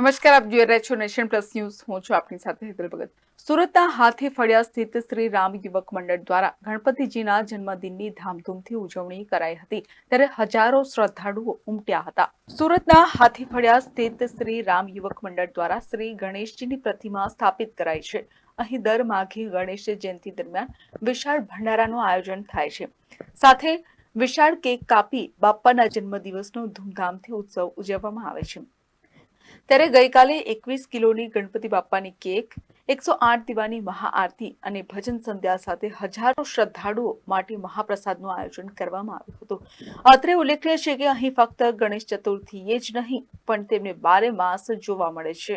નમસ્કાર, આપ જોઈ રહ્યા છો નેશન પ્લસ ન્યૂઝ. હું છું આપની સાથે હેતલ ભગત. સુરતના હાથી ફળિયા સ્થિત શ્રી રામ યુવક મંડળ દ્વારા ગણપતિજીના જન્મદિનની ધામધૂમથી ઉજવણી કરાઈ હતી, ત્યારે હજારો શ્રદ્ધાળુઓ ઉમટ્યા હતા. સુરતના હાથી ફળિયા સ્થિત શ્રી રામ યુવક મંડળ દ્વારા શ્રી ગણેશજીની પ્રતિમા સ્થાપિત કરાઈ છે. અહીં દર માઘી ગણેશ જયંતિ દરમિયાન વિશાળ ભંડારાનું આયોજન થાય છે. સાથે વિશાળ કેક કાપી બાપ્પાના જન્મદિવસનો ધૂમધામથી ઉત્સવ ઉજવવામાં આવે છે. ત્યારે ગઈકાલે એકવીસ કિલોની ગણપતિ બાપાની કેક, એકસો આઠ દીવાની મહાઆરતી અને ભજન સંધ્યા સાથે હજારો શ્રદ્ધાળુઓ માટે મહાપ્રસાદનું આયોજન કરવામાં આવ્યું હતું. અત્રે ઉલ્લેખનીય છે કે અહીં ફક્ત ગણેશ ચતુર્થીએ જ નહીં, પણ તેમને બારે માસ જોવા મળે છે.